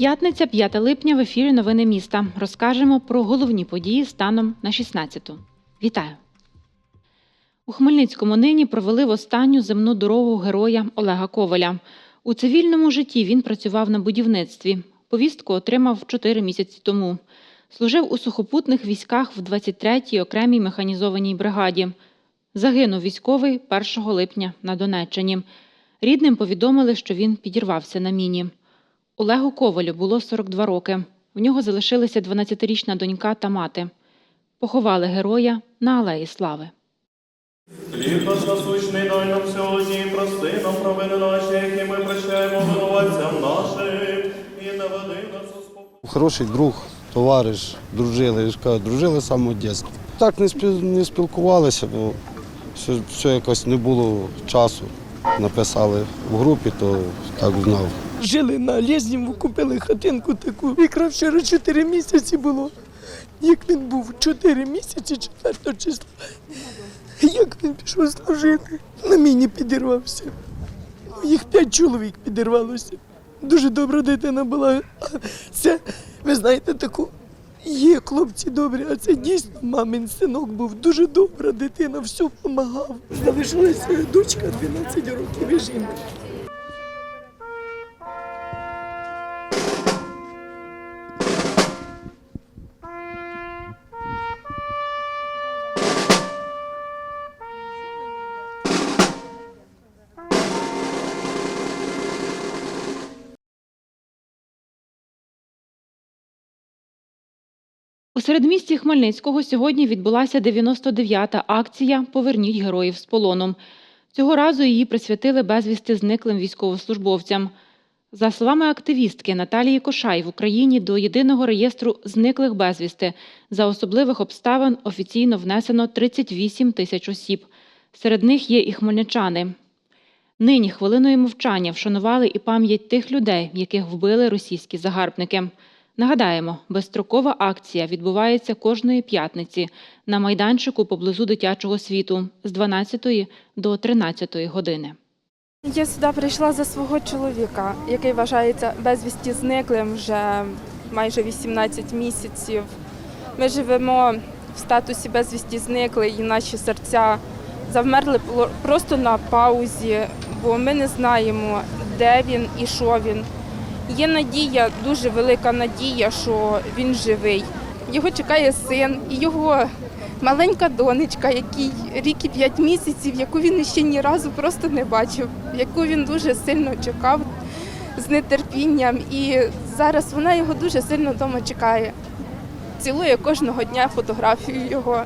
П'ятниця, 5 липня в ефірі Новини міста. Розкажемо про головні події станом на 16-ту. Вітаю! У Хмельницькому нині провели в останню земну дорогу героя Олега Коваля. У цивільному житті він працював на будівництві. Повістку отримав 4 місяці тому. Служив у сухопутних військах в 23-й окремій механізованій бригаді. Загинув військовий 1 липня на Донеччині. Рідним повідомили, що він підірвався на міні. Олегу Ковалю було 42 роки. В нього залишилися 12-річна донька та мати. Поховали героя на Алеї Слави. Хліб наш насущний дай нам сьогодні, прости нам провини наші, які ми прощаємо винуватцям нашим, нас. Хороший друг, товариш, дружили, я ж кажу, дружили з самого дитинства. Так не, спіл- не спілкувалися, бо все, все якось не було часу. Написали в групі, то так знав. Жили на Лєзнєву, купили хатинку таку. Якраз вчора 4 місяці було. Як він був 4 місяці 4 числа. Як він пішов служити? На міні підірвався. Їх п'ять чоловік підірвалося. Дуже добра дитина була. А це, ви знаєте, таку. Є хлопці добрі, а це дійсно мамин синок був дуже добра дитина, все допомагав. Залишилася дочка 12 років і жінка. У середмісті Хмельницького сьогодні відбулася 99-та акція Поверніть героїв з полону. Цього разу її присвятили безвісти зниклим військовослужбовцям. За словами активістки Наталії Кошай, в Україні до єдиного реєстру зниклих безвісти за особливих обставин офіційно внесено 38 тисяч осіб. Серед них є і хмельничани. Нині хвилиною мовчання вшанували і пам'ять тих людей, яких вбили російські загарбники. Нагадаємо, безстрокова акція відбувається кожної п'ятниці на майданчику поблизу дитячого світу з 12 до 13 години. Я сюди прийшла за свого чоловіка, який вважається безвісті зниклим вже майже 18 місяців. Ми живемо в статусі безвісті зниклий, і наші серця завмерли просто на паузі, бо ми не знаємо, де він і що він. Є надія, дуже велика надія, що він живий. Його чекає син і його маленька донечка, який рік і п'ять місяців, яку він ще ні разу просто не бачив, яку він дуже сильно чекав з нетерпінням. І зараз вона його дуже сильно вдома чекає. Цілує кожного дня фотографію його.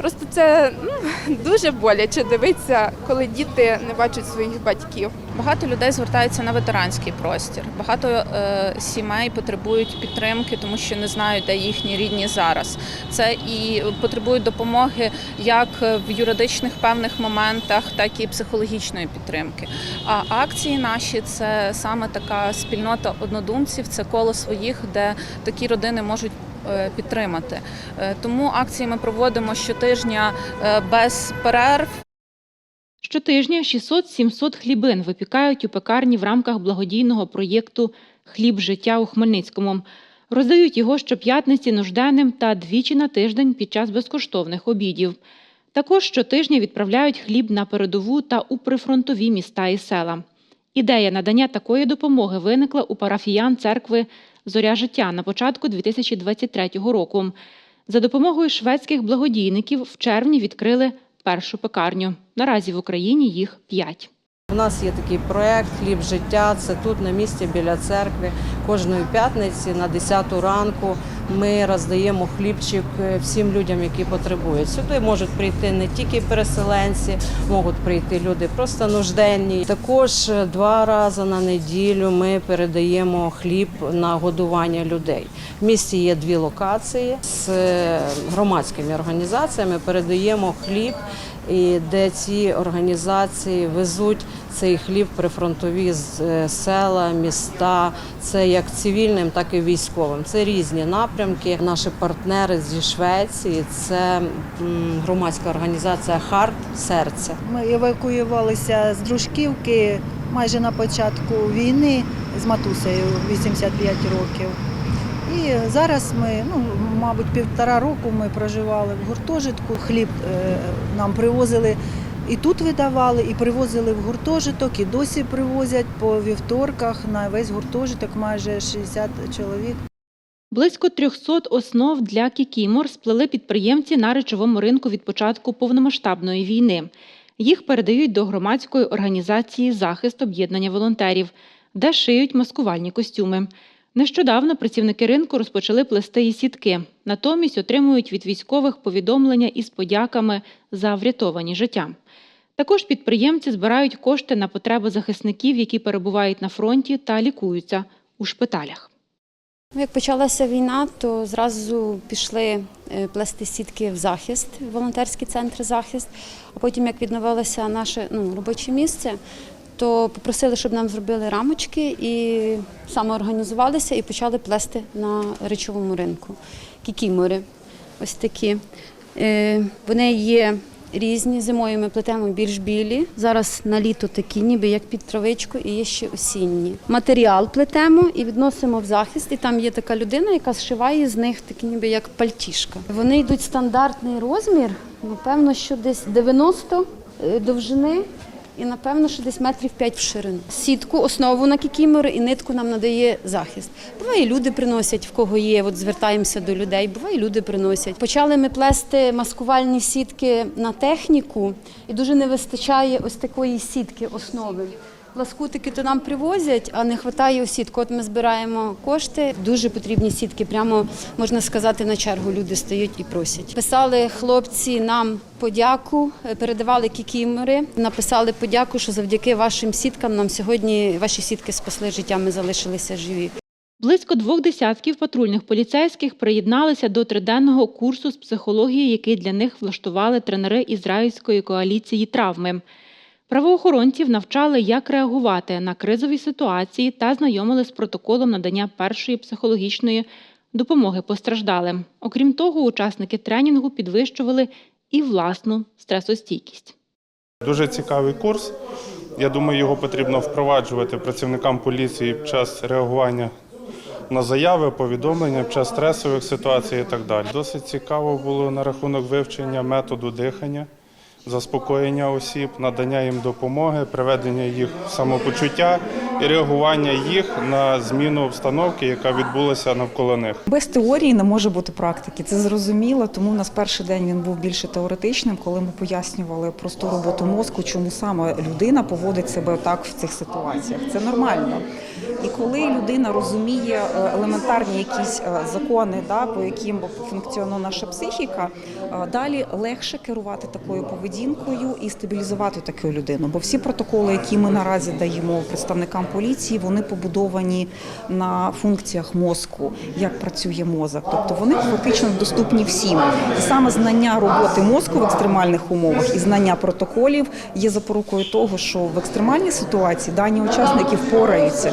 Просто це ну, дуже боляче дивитися, коли діти не бачать своїх батьків. Багато людей звертаються на ветеранський простір. Багато е, сімей потребують підтримки, тому що не знають, де їхні рідні зараз. Це і потребують допомоги як в юридичних певних моментах, так і психологічної підтримки. А акції наші це саме така спільнота однодумців, це коло своїх, де такі родини можуть. Е, Підтримати Е, тому акції ми проводимо щотижня е, без перерв. Щотижня 600-700 хлібин випікають у пекарні в рамках благодійного проєкту Хліб життя у Хмельницькому. Роздають його щоп'ятниці нужденним та двічі на тиждень під час безкоштовних обідів. Також щотижня відправляють хліб на передову та у прифронтові міста і села. Ідея надання такої допомоги виникла у парафіян церкви Зоря життя на початку 2023 року. За допомогою шведських благодійників в червні відкрили першу пекарню. Наразі в Україні їх п'ять. У нас є такий проект Хліб життя. Це тут на місці біля церкви. Кожної п'ятниці на 10 ранку ми роздаємо хлібчик е, всім людям, які потребують. Сюди можуть прийти не тільки переселенці, можуть прийти люди просто нужденні. Також е, два рази на неділю ми передаємо хліб на годування людей. В місті є дві локації з е, громадськими організаціями. Передаємо хліб і де ці організації везуть цей хліб прифронтові з- е, села, міста. Це як цивільним, так і військовим. Це різні напрямки. Наші партнери зі Швеції це громадська організація Харт Серце. Ми евакуювалися з Дружківки майже на початку війни з матусею 85 років. І зараз ми, ну, мабуть, півтора року ми проживали в гуртожитку. Хліб е, нам привозили і тут видавали, і привозили в гуртожиток, і досі привозять по вівторках на весь гуртожиток майже 60 чоловік. Близько 300 основ для кікімор сплели підприємці на речовому ринку від початку повномасштабної війни. Їх передають до громадської організації Захист об'єднання волонтерів, де шиють маскувальні костюми. Нещодавно працівники ринку розпочали плести і сітки. Натомість отримують від військових повідомлення із подяками за врятовані життя. Також підприємці збирають кошти на потреби захисників, які перебувають на фронті та лікуються у шпиталях. Як почалася війна, то зразу пішли е, плести сітки в захист, в волонтерський центр захист. А потім, як відновилося наше ну, робоче місце, то попросили, щоб нам зробили рамочки і самоорганізувалися і почали плести на речовому ринку. Кікімори, ось такі. Е, Вони є різні. Зимою ми плетемо більш білі. Зараз на літо такі, ніби як під травичку, і є ще осінні. Матеріал плетемо і відносимо в захист. І там є така людина, яка зшиває з них такі, ніби як пальтішка. Вони йдуть стандартний розмір, напевно, що десь 90 довжини. І напевно, що десь метрів 5 в ширину. Сітку, основу на кікімори і нитку нам надає захист. Буває, люди приносять, в кого є. От звертаємося до людей. Буває, люди приносять. Почали ми плести маскувальні сітки на техніку, і дуже не вистачає ось такої сітки основи. Ласкутики то нам привозять, а не вистачає сітку. От ми збираємо кошти. Дуже потрібні сітки. Прямо можна сказати, на чергу люди стають і просять. Писали хлопці нам подяку, е, передавали кікімори, написали подяку, що завдяки вашим сіткам нам сьогодні ваші сітки спасли життя. Ми залишилися живі. Близько двох десятків патрульних поліцейських приєдналися до триденного курсу з психології, який для них влаштували тренери ізраїльської коаліції травми. Правоохоронців навчали, як реагувати на кризові ситуації та знайомили з протоколом надання першої психологічної допомоги постраждалим. Окрім того, учасники тренінгу підвищували і власну стресостійкість. Дуже цікавий курс. Я думаю, його потрібно впроваджувати працівникам поліції під час реагування на заяви, повідомлення, під час стресових ситуацій і так далі. Досить цікаво було на рахунок вивчення методу дихання, заспокоєння осіб, надання їм допомоги, приведення їх в самопочуття і реагування їх на зміну обстановки, яка відбулася навколо них. Без теорії не може бути практики. Це зрозуміло, тому у нас перший день він був більше теоретичним, коли ми пояснювали просту роботу мозку, чому саме людина поводить себе так в цих ситуаціях. Це нормально. І коли людина розуміє е, елементарні якісь е, закони, да, по яким функціонує наша психіка, е, далі легше керувати такою поведінкою і стабілізувати таку людину. Бо всі протоколи, які ми наразі даємо представникам поліції, вони побудовані на функціях мозку, як працює мозок. Тобто вони фактично доступні всім. І саме знання роботи мозку в екстремальних умовах і знання протоколів є запорукою того, що в екстремальній ситуації дані учасники впораються